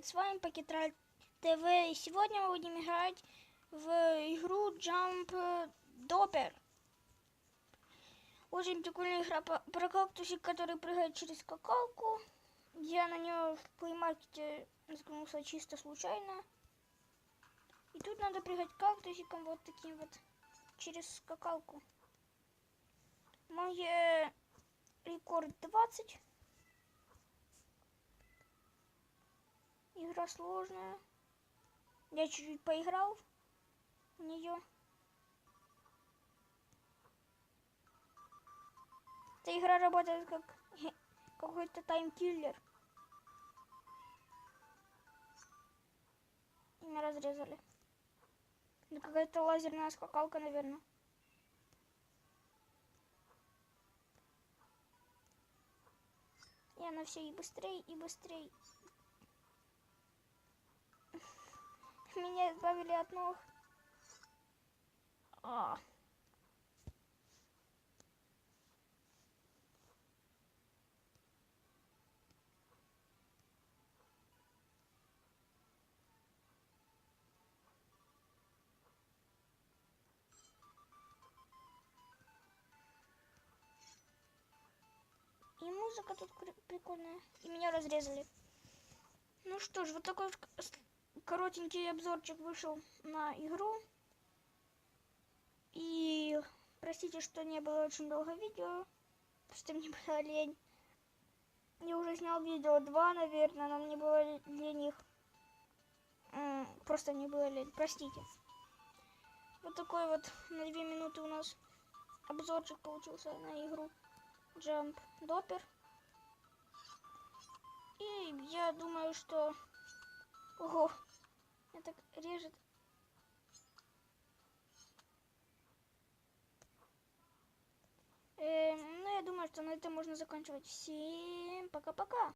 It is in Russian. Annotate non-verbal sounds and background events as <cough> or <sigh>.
Китраль ТВ. И сегодня мы будем играть в игру Jump Dopper. Очень прикольная игра про кактусик, который прыгает через скакалку. Я на нее в плеймаркете наткнулся чисто случайно. И тут надо прыгать кактусиком вот таким вот через скакалку. Мой э, рекорд 20. Игра сложная. Я чуть-чуть поиграл в нее. Эта игра работает как <laughs> какой-то таймкиллер. Меня разрезали. Это какая-то лазерная скакалка, наверное. И она все и быстрее, и быстрее. Меня избавили от ног. А. И музыка тут прикольная. И меня разрезали. Ну что ж, вот такой коротенький обзорчик вышел на игру. И простите, что не было очень долго видео. Просто мне <laughs> было лень. Я уже снял видео два, наверное, но мне было ле- лень их. Просто мне было лень. Простите. Вот такой вот на две минуты у нас обзорчик получился на игру Jump Dopper. И я думаю, что... Ого, меня так режет. Эм, ну, я думаю, что на этом можно заканчивать. Всем пока-пока.